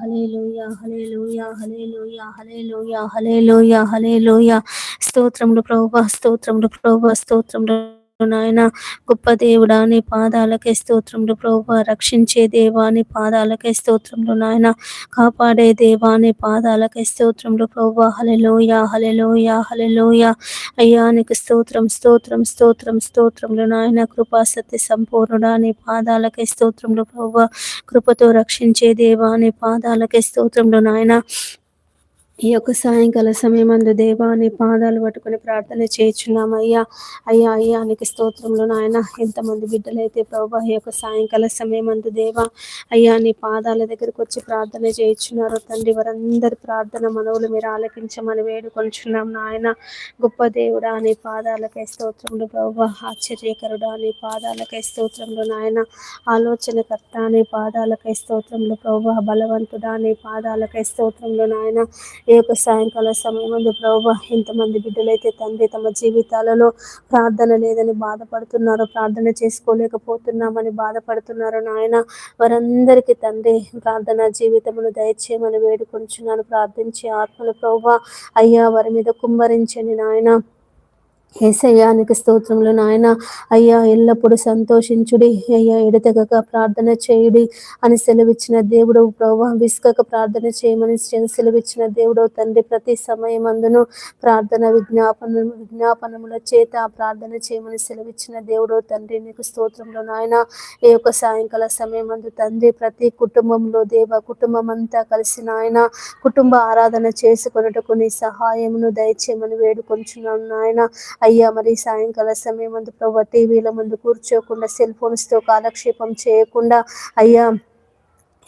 Hallelujah hallelujah hallelujah hallelujah hallelujah hallelujah స్తోత్రములు ప్రభా స్తోత్రములు ప్రభా స్తోత్రములు నాయన. గొప్ప దేవుడా నీ పాదాలకే స్తోత్రములు ప్రభా రక్షించే దేవాని పాదాలకే స్తోత్రములు నాయన. కాపాడే దేవాని పాదాలకే స్తోత్రములు ప్రభా హలెలోయ హలెలోయ హలెలోయ అయ్యా నీకు స్తోత్రం స్తోత్రం స్తోత్రం స్తోత్రములు నాయన. కృపా సత్య సంపూర్ణుడా నీ పాదాలకే స్తోత్రములు ప్రభా కృపతో రక్షించే దేవాని పాదాలకే స్తోత్రములు నాయన. ఈ యొక్క సాయంకాల సమయం అందు దేవా నీ పాదాలు పట్టుకుని ప్రార్థన చేయించున్నాం అయ్యా అయ్యా అయ్యా నీకు స్తోత్రంలో నాయన. ఎంతమంది బిడ్డలైతే ప్రభా ఈ యొక్క సాయంకాల సమయం అందు దేవా అయ్యా నీ పాదాల దగ్గరకు వచ్చి ప్రార్థన చేయించున్నారు తండ్రి వారందరి ప్రార్థన మనవులు మీరు ఆలకించమని వేడుకొంచున్నాం నాయన. గొప్ప దేవుడా నీ పాదాలకే స్తోత్రంలో ప్రభా. ఆశ్చర్యకరుడా నీ పాదాలకే స్తోత్రంలో నాయన. ఆలోచనకర్త నీ పాదాలకే స్తోత్రంలో ప్రభా. బలవంతుడా నీ పాదాలకే స్తోత్రంలో నాయన. ఈ యొక్క సాయంకాల సమయం ప్రభా ఇంతమంది బిడ్డలైతే తండ్రి తమ జీవితాలలో ప్రార్థన లేదని బాధపడుతున్నారు ప్రార్థన చేసుకోలేకపోతున్నామని బాధపడుతున్నారు నాయన వారందరికీ తండ్రి ప్రార్థన జీవితమును దయచేయమని వేడుకొంచున్నాను ప్రార్థించి ఆత్మల ప్రభా అయ్యా వారి మీద కుమ్మరించండి నాయన. ఏసయ్యానికి స్తోత్రములు నాయన. అయ్యా ఎల్లప్పుడూ సంతోషించుడి. అయ్యా ఎడతెగక ప్రార్థన చేయుడి అని సెలవిచ్చిన దేవుడు ప్రభా విసుకక ప్రార్థన చేయమని సెలవిచ్చిన దేవుడు తండ్రి ప్రతి సమయం అందును ప్రార్థన విజ్ఞాపన విజ్ఞాపనముల చేత ప్రార్థన చేయమని సెలవిచ్చిన దేవుడు తండ్రి నీకు స్తోత్రంలో నాయన. ఈ యొక్క సాయంకాల సమయం అందు తండ్రి ప్రతి కుటుంబంలో దేవ కుటుంబం అంతా కలిసి నాయన కుటుంబ ఆరాధన చేసుకొనుటకు నీ సహాయమును దయచేయమని వేడుకొంచున్నాను నాయన. అయ్యా మరి సాయంకాల సమయం ముందు ప్రభు టీవీల ముందు కూర్చోకుండా సెల్ ఫోన్స్తో కాలక్షేపం చేయకుండా అయ్యా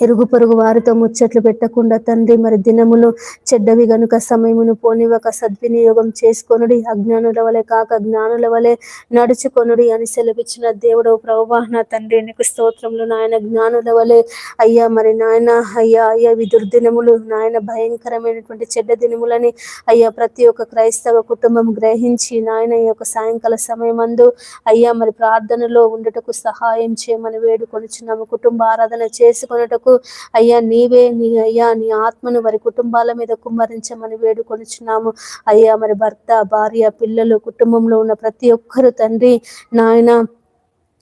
ఎరుగు పొరుగు వారితో ముచ్చట్లు పెట్టకుండా తండ్రి మరి దినములు చెడ్డవి గనుక సమయమును పోనివ్వక సద్వినియోగం చేసుకొనుడి. అజ్ఞానుల వలె కాక జ్ఞానుల వలె నడుచుకొనుడి అని సెలవిచ్చిన దేవుడు ప్రవాహన తండ్రి నీకు స్తోత్రములు నాయన. జ్ఞానుల వలె అయ్యా మరి నాయన అయ్యా అయ్యా ఇవి దుర్దినములు నాయన భయంకరమైనటువంటి చెడ్డ దినములని అయ్యా ప్రతి ఒక్క క్రైస్తవ కుటుంబం గ్రహించి నాయన ఈ యొక్క సాయంకాల సమయమందు అయ్యా మరి ప్రార్థనలో ఉండటకు సహాయం చేయమని వేడుకొనిచున్నాము. కుటుంబ ఆరాధన చేసుకొనుటకు కొరకు అయ్యా నీవే నీ అయ్యా నీ ఆత్మను వారి కుటుంబాల మీద కుమ్మరించమని వేడుకొనిచున్నాము. అయ్యా మరి భర్త భార్య పిల్లలు కుటుంబంలో ఉన్న ప్రతి ఒక్కరు తండ్రి నాయన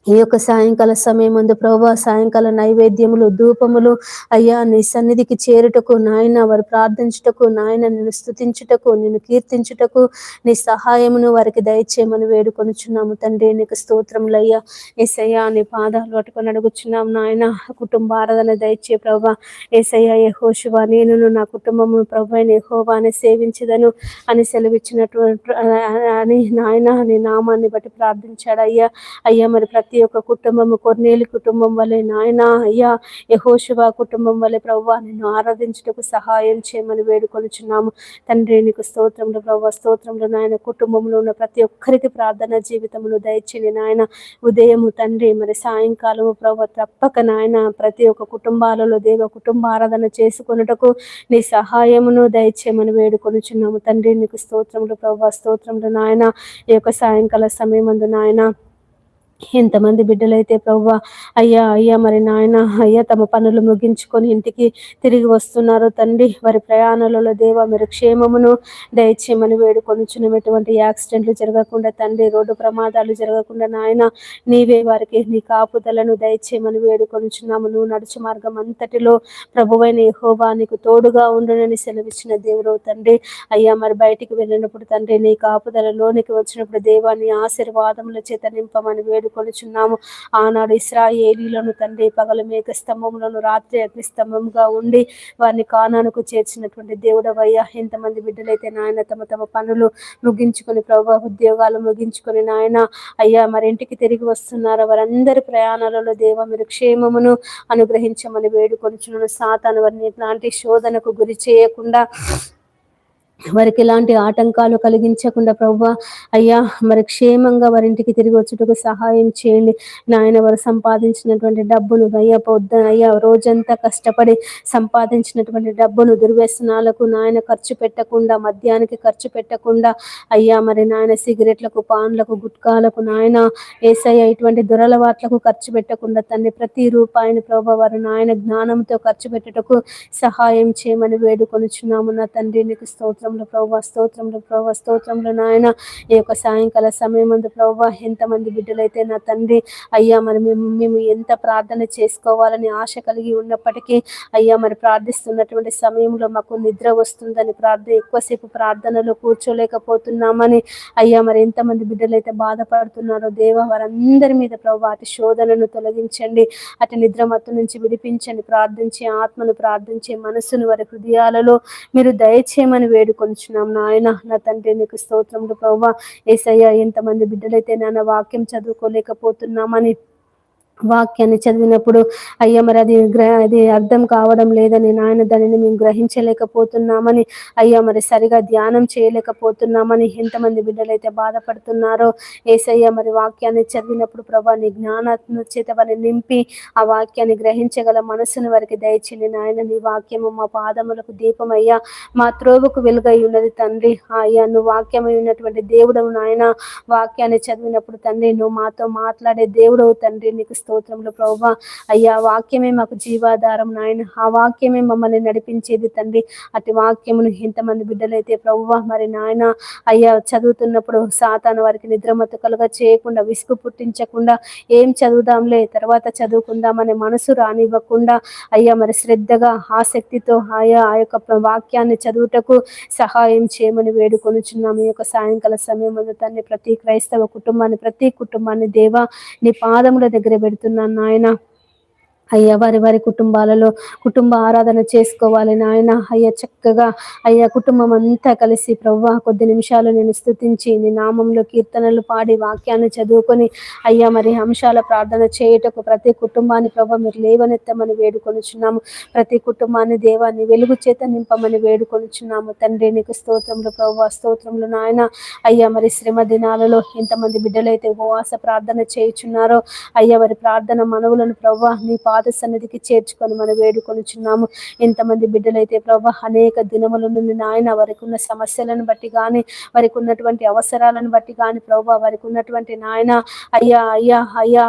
ఈ యొక్క సాయంకాల సమయం అందు ప్రభా సాయంకాల నైవేద్యములు ధూపములు అయ్యా నీ సన్నిధికి చేరుటకు నాయన వారు ప్రార్థించుటకు నాయన నిన్ను స్థుతించుటకు నిన్ను కీర్తించుటకు నీ సహాయమును వారికి దయచేయమని వేడుకొనుచున్నాము. తండ్రి నీకు స్తోత్రములయ్యా ఏసయ్యా నీ పాదాలు పట్టుకొని అడుగుచున్నాం నాయన. కుటుంబ ఆరాధన దయచే ప్రభా ఏసయ్యా యహోశివా నేను నా కుటుంబము ప్రభు యహోవాని సేవించదను అని సెలవిచ్చినటువంటి అని నాయన నీ నామాన్ని బట్టి ప్రార్థించాడు అయ్యా. అయ్యా మరి ప్రతి ప్రతి ఒక్క కుటుంబము కొన్నేలు కుటుంబం వలె నాయన అయ్యా యహోశివ కుటుంబం వలె ప్రవ్వా నిన్ను ఆరాధించుటకు సహాయం చేయమని వేడుకొనిచున్నాము. తండ్రి నీకు స్తోత్రంలో ప్రవ్వ స్తోత్రంలో నాయన. కుటుంబంలో ఉన్న ప్రతి ఒక్కరికి ప్రార్థన జీవితంలో దయచేయండి నాయన. ఉదయము తండ్రి మరి సాయంకాలము ప్రభావ తప్పక నాయన. ప్రతి ఒక్క కుటుంబాలలో దేవ కుటుంబ ఆరాధన చేసుకున్నటకు నీ సహాయమును దయచేయమని వేడుకొనిచున్నాము. తండ్రి నీకు స్తోత్రంలో ప్రభావ స్తోత్రంలో నాయన. ఈ యొక్క సాయంకాల సమయం నాయన ఎంతమంది బిడ్డలైతే ప్రవ్వా అయ్యా అయ్యా మరి నాయన అయ్యా తమ పనులు ముగించుకొని ఇంటికి తిరిగి వస్తున్నారు తండ్రి వారి ప్రయాణాలలో దేవ మీరు క్షేమమును దయచేయమని వేడుకొనిచున్నాం. ఎటువంటి యాక్సిడెంట్లు జరగకుండా తండ్రి రోడ్డు ప్రమాదాలు జరగకుండా నాయన నీవే వారికి నీ కాపుదలను దయచేయమని వేడుకొనిచున్నాము. నువ్వు నడుచు మార్గం అంతటిలో ప్రభువైన యహోవా నీకు తోడుగా ఉండునని సెలవిచ్చిన దేవుడు తండ్రి. అయ్యా మరి బయటికి వెళ్ళినప్పుడు తండ్రి నీ కాపుదలలోనికి వచ్చినప్పుడు దేవాన్ని ఆశీర్వాదముల చేత నింపమని వేడు కొలుచున్నాము ఆనాడు ఇస్రాయేలీలను తండ్రి పగల మేక స్తంభములను రాత్రి అగ్నిస్తంభంగా ఉండి వారిని కానానికి చేర్చినటువంటి దేవుడవయ్యా ఎంతమంది బిడ్డలైతే నాయన తమ తమ పనులు ముగించుకొని ప్రభావ ఉద్యోగాలు ముగించుకొని నాయన అయ్యా మరింటికి తిరిగి వస్తున్నారు? వారందరి ప్రయాణాలలో దేవ మీరు క్షేమమును అనుగ్రహించమని వేడుకొనిచున్నాను సాతాను వారిని ఇట్లాంటి శోధనకు గురి చేయకుండా వారికి ఎలాంటి ఆటంకాలు కలిగించకుండా ప్రవ్వ అయ్యా మరి క్షేమంగా వారి ఇంటికి తిరిగి వచ్చుటకు సహాయం చేయండి. నాయన వారు సంపాదించినటువంటి డబ్బును అయ్యా పొద్దున అయ్యా రోజంతా కష్టపడి సంపాదించినటువంటి డబ్బును దుర్వ్యసనాలకు నాయన ఖర్చు పెట్టకుండా మద్యానికి ఖర్చు పెట్టకుండా అయ్యా మరి నాయన సిగరెట్లకు పాన్లకు గుట్కాలకు నాయన ఏసయ్య ఇటువంటి దురలవాట్లకు ఖర్చు పెట్టకుండా తండ్రి ప్రతి రూపాయిని ప్రభు వారు నాయన జ్ఞానంతో ఖర్చు పెట్టుటకు సహాయం చేయమని వేడుకొనుచున్నాము. నా తండ్రి నీకు స్తోత్రంలో ప్రభావ స్తోత్రంలో ప్రభావ స్తోత్రంలో నాయన. ఈ యొక్క సాయంకాల సమయం అందు ప్రభావ ఎంతమంది బిడ్డలైతే నా తండ్రి అయ్యా మరి మేము మేము ఎంత ప్రార్థన చేసుకోవాలని ఆశ కలిగి ఉన్నప్పటికీ అయ్యా మరి ప్రార్థిస్తున్నటువంటి సమయంలో మాకు నిద్ర వస్తుందని ప్రార్థన ఎక్కువసేపు ప్రార్థనలో కూర్చోలేకపోతున్నామని అయ్యా మరి ఎంతమంది బిడ్డలైతే బాధపడుతున్నారో దేవ వారందరి మీద ప్రభు అటు శోధనను తొలగించండి. అటు నిద్రమత్తు నుంచి విడిపించండి. ప్రార్థించే ఆత్మను ప్రార్థించే మనసును వారి హృదయాలలో మీరు దయచేయమని వేడుకొంచున్నాం నాయన. నా తండ్రి నీకు స్తోత్రములు ప్రభావ ఏసయ్య ఎంతమంది బిడ్డలైతే నాన్న వాక్యం చదువుకోలేకపోతున్నామని వాక్యాన్ని చదివినప్పుడు అయ్యా మరి అది అది అర్థం కావడం లేదని నాయన దానిని మేము గ్రహించలేకపోతున్నామని అయ్యా మరి సరిగా ధ్యానం చేయలేకపోతున్నామని ఎంతమంది బిడ్డలైతే బాధపడుతున్నారో ఏసయ్య మరి వాక్యాన్ని చదివినప్పుడు ప్రభా నీ జ్ఞానాత్మ చేత వారిని నింపి ఆ వాక్యాన్ని గ్రహించగల మనసుని వారికి దయచింది నాయన. నీ వాక్యము మా పాదములకు దీపమయ్యా. మా త్రోవకు వెలుగై ఉన్నది తండ్రి. అయ్యా నువ్వు వాక్యమై ఉన్నటువంటి దేవుడవు నాయన. వాక్యాన్ని చదివినప్పుడు తండ్రి నువ్వు మాతో మాట్లాడే దేవుడవు తండ్రి. నీకు స్తోత్రంలో ప్రభా. అయ్యా వాక్యమే మాకు జీవాధారం నాయన. ఆ వాక్యమే మమ్మల్ని నడిపించేది తండ్రి. అటు వాక్యమును ఎంతమంది బిడ్డలైతే ప్రభువ మరి నాయన అయ్యా చదువుతున్నప్పుడు సాతాను వారికి నిద్రమత్తు కలుగా చేయకుండా విసుగు పుట్టించకుండా ఏం చదువుదాంలే తర్వాత చదువుకుందామనే మనసు రానివ్వకుండా అయ్యా మరి శ్రద్ధగా ఆసక్తితో ఆయా ఆ యొక్క వాక్యాన్ని చదువుటకు సహాయం చేయమని వేడుకొనుచున్నాము ఈ యొక్క సాయంకాల సమయం తండ్రి ప్రతి క్రైస్తవ కుటుంబాన్ని ప్రతి కుటుంబాన్ని దేవా నీ పాదముల దగ్గర పెడుతున్నాను నాయన. అయ్యా వారి వారి కుటుంబాలలో కుటుంబ ఆరాధన చేసుకోవాలి నాయన. అయ్యా చక్కగా అయ్యా కుటుంబం అంతా కలిసి ప్రవ్వా కొద్ది నిమిషాలు నేను స్థుతించి నీ నామంలో కీర్తనలు పాడి వాక్యాన్ని చదువుకొని అయ్యా మరి అంశాల ప్రార్థన చేయుటకు ప్రతి కుటుంబాన్ని ప్రభావ మీరు లేవనెత్తమని వేడుకొనుచున్నాము. ప్రతి కుటుంబాన్ని దేవాన్ని వెలుగు చేత నింపమని వేడుకొనుచున్నాము. తండ్రి నీకు స్తోత్రంలో ప్రభు స్తోత్రంలో నాయన. అయ్యా మరి శ్రమ దినాలలో ఎంతమంది బిడ్డలైతే ఉపవాస ప్రార్థన చేయుచున్నారో అయ్యా వారి ప్రార్థన మనవులను ప్రభు నీ పాద పాద సన్నిధికి చేర్చుకొని మనం వేడుకొనిచున్నాము. ఎంతమంది బిడ్డలైతే ప్రభా అనేక దినముల నుండి నాయన వారికి ఉన్న సమస్యలను బట్టి కానీ వారికి ఉన్నటువంటి అవసరాలను బట్టి కానీ ప్రభా వారికి ఉన్నటువంటి నాయన అయ్యా అయ్యా అయ్యా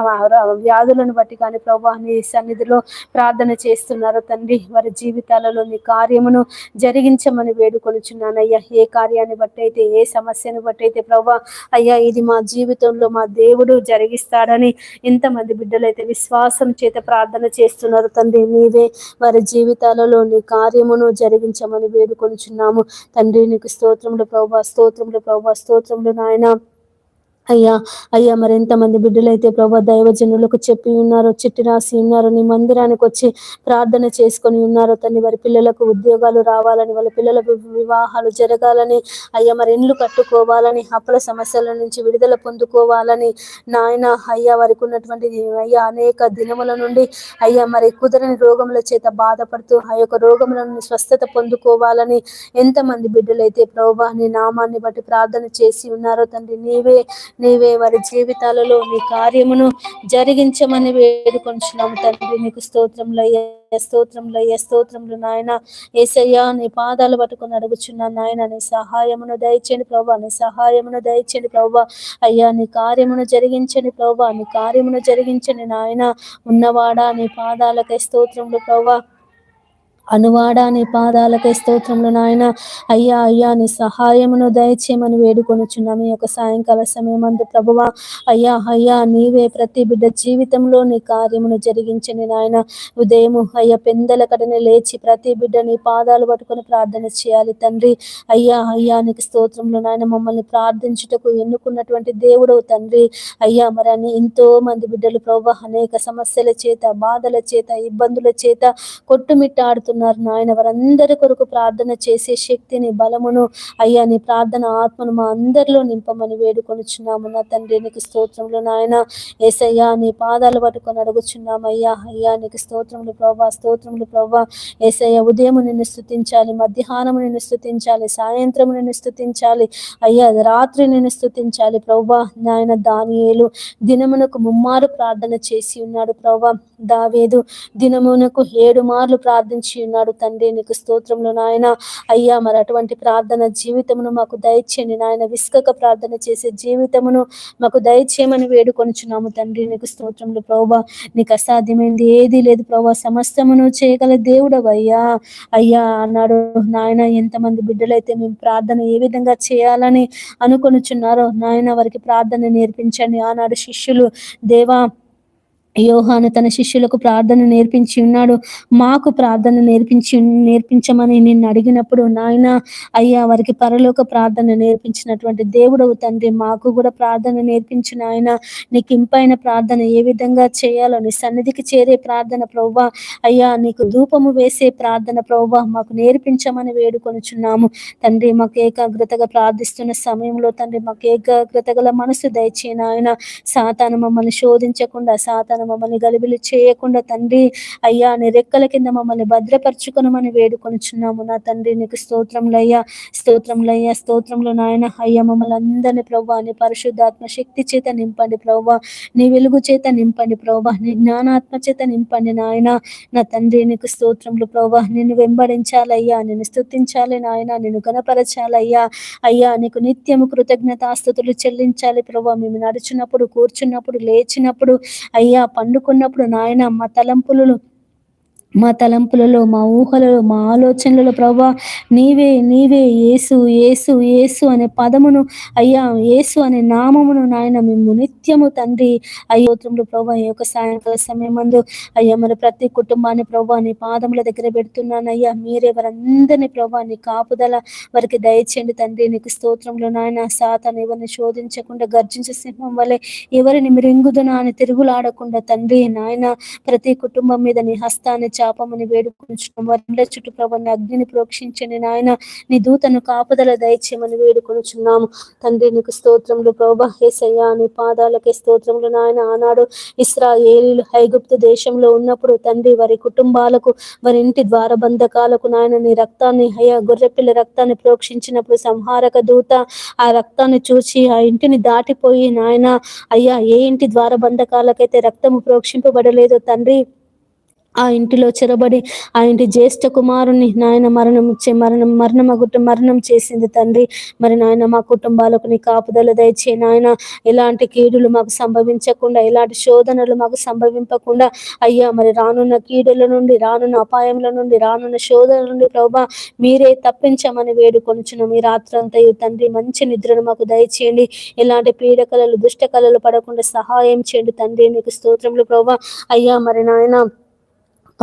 వ్యాధులను బట్టి కానీ ప్రభా నీ సన్నిధిలో ప్రార్థన చేస్తున్నారు తండ్రి. వారి జీవితాలలో నీ కార్యమును జరిగించమని వేడుకొనిచున్నానయ్యా. ఏ కార్యాన్ని బట్టి అయితే ఏ సమస్యను బట్టి అయితే ప్రభా అయ్యా ఇది మా జీవితంలో మా దేవుడు జరిగిస్తాడని ఇంతమంది బిడ్డలైతే విశ్వాసం చేత ప్రార్థన ప్రార్థన చేస్తున్నారు తండ్రి. నీవే వారి జీవితాలలో నీ కార్యమును జరిగించమని వేడుకొనిచున్నాము. తండ్రి నీకు స్తోత్రములు ప్రభా స్తోత్రములు ప్రభా స్తోత్రములు నాయన. అయ్యా అయ్యా మరి ఎంతమంది బిడ్డలైతే ప్రభా దైవజనులకు చెప్పి ఉన్నారో చిట్టి రాసి ఉన్నారో నీ మందిరానికి వచ్చి ప్రార్థన చేసుకొని ఉన్నారో తల్లి వారి పిల్లలకు ఉద్యోగాలు రావాలని వాళ్ళ పిల్లలకు వివాహాలు జరగాలని అయ్యా మరి ఇండ్లు కట్టుకోవాలని అప్పుల సమస్యల నుంచి విడుదల పొందుకోవాలని నాయన అయ్యా వారికి ఉన్నటువంటి అయ్యా అనేక దినముల నుండి అయ్యా మరి కుదరని రోగముల చేత బాధపడుతూ ఆ యొక్క రోగములను స్వస్థత పొందుకోవాలని ఎంతమంది బిడ్డలైతే ప్రభా నీ నామాన్ని బట్టి ప్రార్థన చేసి ఉన్నారో తండ్రి నీవే నీవే వారి జీవితాలలో నీ కార్యమును జరిగించమని వేడుకొంచున్నాము తండ్రి. నీకు స్తోత్రంలో స్తోత్రంలో స్తోత్రంలో నాయన. ఏసయ్యా నీ పాదాలు పట్టుకుని అడుగుచున్నాను నాయన. నీ సహాయమును దయచేయండి ప్రభా నీ సహాయమును దయచేయండి ప్రభా అయ్యా నీ కార్యమును జరిగించండి ప్రభా నీ కార్యమును జరిగించండి నాయన. ఉన్నవాడా నీ పాదాలకే స్తోత్రములు ప్రభా అనువాడా నీ పాదాలకే స్తోత్రములు నాయన. అయ్యా అయ్యా నీ సహాయమును దయచేయమని వేడుకొనుచున్నాం. ఈ యొక్క సాయంకాల సమయం అందు ప్రభువా అయ్యా అయ్యా నీవే ప్రతి బిడ్డ జీవితంలో నీ కార్యమును జరిగించని నాయన. ఉదయము అయ్యా పెందల కడని లేచి ప్రతి బిడ్డ నీ పాదాలు పట్టుకొని ప్రార్థన చేయాలి తండ్రి. అయ్యా అయ్యా నీకు స్తోత్రములు నాయన. మమ్మల్ని ప్రార్థించుటకు ఎన్నుకున్నటువంటి దేవుడు తండ్రి. అయ్యా మరి అని ఎంతో మంది బిడ్డలు ప్రభు అనేక సమస్యల చేత బాధల చేత ఇబ్బందుల చేత కొట్టుమిట్టాడుతూ కోల్పోతున్నారు నాయన. వారందరి కొరకు ప్రార్థన చేసే శక్తిని బలమును అయ్యా నీ ప్రార్థన ఆత్మను మా అందరిలో నింపమని వేడుకొనిచున్నాము. నా తండ్రి నీకు స్తోత్రములు నాయన. ఏసయ్యా నీ పాదాలు పట్టుకొని అడుగుచున్నాము. అయ్యా అయ్యా నీకు స్తోత్రములు ప్రభా స్తోత్రములు ప్రభా ఏసయ్య ఉదయం నిన్ను స్థుతించాలి మధ్యాహ్నం నిన్ను స్థుతించాలి సాయంత్రం నిన్ను స్థుతించాలి అయ్యా రాత్రి నిన్ను స్థుతించాలి ప్రభా నాయన దానియేలు దినమునకు ముమ్మారు ప్రార్థన చేసి ఉన్నాడు ప్రభా దావేదు దినమునకు ఏడు మార్లు ప్రార్థించి ఉన్నాడు తండ్రి నీకు స్తోత్రంలో నాయన. అయ్యా మరి అటువంటి ప్రార్థన జీవితమును మాకు దయచేయండి నాయన. విసుకక ప్రార్థన చేసే జీవితమును మాకు దయచేయమని వేడుకొనుచున్నాము తండ్రి. నీకు స్తోత్రంలో ప్రభా నీకు అసాధ్యమైంది ఏది లేదు ప్రభా సమస్తమును చేయగల దేవుడు అయ్యా. అయ్యా అన్నాడు నాయన ఎంతమంది బిడ్డలైతే మేము ప్రార్థన ఏ విధంగా చేయాలని అనుకొనిచున్నారో నాయన వారికి ప్రార్థన నేర్పించండి. ఆనాడు శిష్యులు దేవా యోహాను తన శిష్యులకు ప్రార్థన నేర్పించి ఉన్నాడు. మాకు ప్రార్థన నేర్పించి నేర్పించమని నిన్ను అడిగినప్పుడు నాయన అయ్యా వారికి పరలోక ప్రార్థన నేర్పించినటువంటి దేవుడవు తండ్రి మాకు కూడా ప్రార్థన నేర్పించిన ఆయన నీకు ఇంపైన ప్రార్థన ఏ విధంగా చేయాలో నీ సన్నిధికి చేరే ప్రార్థన ప్రవ్వా. అయ్యా నీకు ధూపము వేసే ప్రార్థన ప్రవ్వా. మాకు నేర్పించమని వేడుకొనుచున్నాము. తండ్రి మాకు ఏకాగ్రతగా ప్రార్థిస్తున్న సమయంలో తండ్రి మాకు ఏకాగ్రత గల మనసు దయచేయన ఆయన సాతాను మమ్మల్ని శోధించకుండా సాతాను మమ్మల్ని గలిబిలి చేయకుండా తండ్రి అయ్యా నీ రెక్కల కింద మమ్మల్ని భద్రపరచుకునమని వేడుకొనిచున్నాము. నా తండ్రి నీకు స్తోత్రంలయ్యా స్తోత్రంలయ్యా స్తోత్రంలో నాయన. అయ్యా మమ్మల్ని అందరినీ ప్రభా నీ పరిశుద్ధాత్మ శక్తి చేత నింపండి ప్రభా నీ వెలుగు చేత నింపండి ప్రభా నీ జ్ఞానాత్మ చేత నింపండి నాయన. నా తండ్రి నీకు స్తోత్రంలో ప్రభా నిన్ను వెంబడించాలయ్యా నిన్ను స్థుతించాలి నాయన నిన్ను కనపరచాలయ్యా అయ్యా నీకు నిత్యము కృతజ్ఞతాస్తుతులు చెల్లించాలి ప్రభా మేము నడుచున్నప్పుడు కూర్చున్నప్పుడు లేచినప్పుడు అయ్యా పండుకున్నప్పుడు నాయన మా తలంపులు మా తలంపులలో మా ఊహలలో మా ఆలోచనలలో ప్రభా నీవే నీవే ఏసు ఏసు ఏసు అనే పదమును అయ్యా ఏసు అనే నామమును నాయన మేము నిత్యము తండ్రి. అయ్యోత్రంలో ప్రభా ఈ యొక్క సాయంకాల సమయం మందు అయ్యా మరి ప్రతి కుటుంబాన్ని ప్రభా నీ పాదముల దగ్గర పెడుతున్నాను. అయ్యా మీరే వారందరినీ ప్రభా నీ కాపుదల వారికి దయచేయండి తండ్రి. నీకు స్తోత్రంలో నాయన సాతను ఎవరిని శోధించకుండా గర్జించే సింహం వల్లే ఎవరిని మిరింగుదునా అని తిరుగులాడకుండా తండ్రి నాయన ప్రతి కుటుంబం మీద నీ హస్తాన్ని శాపమని వేడుకొనిచున్నాం. వారి చుట్టూ ప్రభాని అగ్నిని ప్రోక్షించండి నాయన. నీ దూతను కాపుదల దయచేయమని వేడుకొనిచున్నాము. తండ్రి నీకు స్తోత్రములు. ప్రభా ఏసయ్యా నీ పాదాలకే స్తోత్రములు నాయన. ఆనాడు ఇస్రాయేలీలు హైగుప్తు దేశంలో ఉన్నప్పుడు తండ్రి వారి కుటుంబాలకు వారి ఇంటి ద్వారబంధకాలకు నాయన నీ రక్తాన్ని అయ్యా గొర్రెపిల్ల రక్తాన్ని ప్రోక్షించినప్పుడు సంహారక దూత ఆ రక్తాన్ని చూసి ఆ ఇంటిని దాటిపోయి నాయన అయ్యా ఏ ఇంటి ద్వారబంధకాలకైతే రక్తము ప్రోక్షింపబడలేదో తండ్రి ఆ ఇంటిలో చెరబడి ఆ ఇంటి జ్యేష్ఠ కుమారుని నాయన మరణం ఇచ్చే మరణం మరణం మరణం చేసింది తండ్రి. మరి నాయన మా కుటుంబాలకు నీ కాపుదల దయచే నాయన ఎలాంటి కీడులు మాకు సంభవించకుండా ఎలాంటి శోధనలు మాకు సంభవింపకుండా అయ్యా మరి రానున్న కీడుల నుండి రానున్న అపాయముల నుండి రానున్న శోధనల నుండి ప్రభా మీరే తప్పించమని వేడుకొనుచున్న. మీ రాత్రంతా తండ్రి మంచి నిద్రను మాకు దయచేయండి. ఎలాంటి పీడకలలు దుష్ట కళలు పడకుండా సహాయం చేయండి తండ్రి. నీకు స్తోత్రములు ప్రభా. అయ్యా మరి నాయన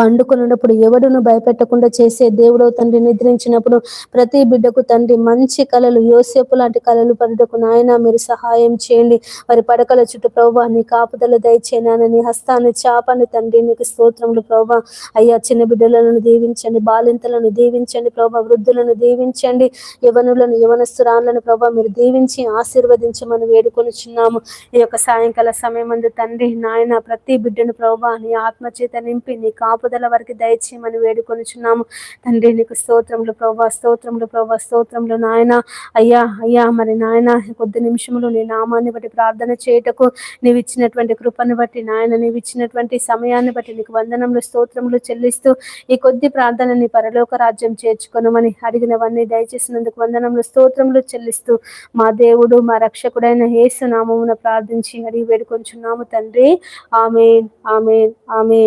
పండుకున్నప్పుడు ఎవడును భయపెట్టకుండా చేసే దేవుడు తండ్రి నిద్రించినప్పుడు ప్రతి బిడ్డకు తండ్రి మంచి కళలు యోసేపు లాంటి కళలు పడుటకు నాయన మీరు సహాయం చేయండి. వారి పడకల చుట్టూ ప్రభావ నీ కాపుదలు దయచేనాన నీ హస్తాన్ని చాపని తండ్రి. నీకు స్తోత్రములు ప్రభా అయ్యా చిన్న బిడ్డలను దీవించండి. బాలింతలను దీవించండి ప్రభా వృద్ధులను దీవించండి. యవనులను యవనస్తురాలను ప్రభా మీరు దీవించి ఆశీర్వదించమని వేడుకొని చిన్నాము ఈ యొక్క సాయంకాల సమయం తండ్రి నాయన ప్రతి బిడ్డను ప్రభా నీ ఆత్మచేత నింపి నీ కాపు కాపుదల వారికి దయచేయమని వేడుకొనిచున్నాము. తండ్రి నీకు స్తోత్రములు ప్రభా స్తోత్రములు ప్రభా స్తోత్రములు నాయన. అయ్యా అయ్యా మరి నాయన కొద్ది నిమిషములు నీ నామాన్ని బట్టి ప్రార్థన చేయటకు నీవు ఇచ్చినటువంటి కృపను బట్టి నాయన నీవు ఇచ్చినటువంటి సమయాన్ని బట్టి నీకు వందనములు స్తోత్రములు చెల్లిస్తూ ఈ కొద్ది ప్రార్థనని పరలోక రాజ్యం చేర్చుకొనమని అడిగినవన్నీ దయచేసినందుకు వందనములు స్తోత్రములు చెల్లిస్తూ మా దేవుడు మా రక్షకుడైన యేసు నామమున ప్రార్థించి అడిగి వేడుకొంచున్నాము తండ్రి. ఆమె ఆమె ఆమె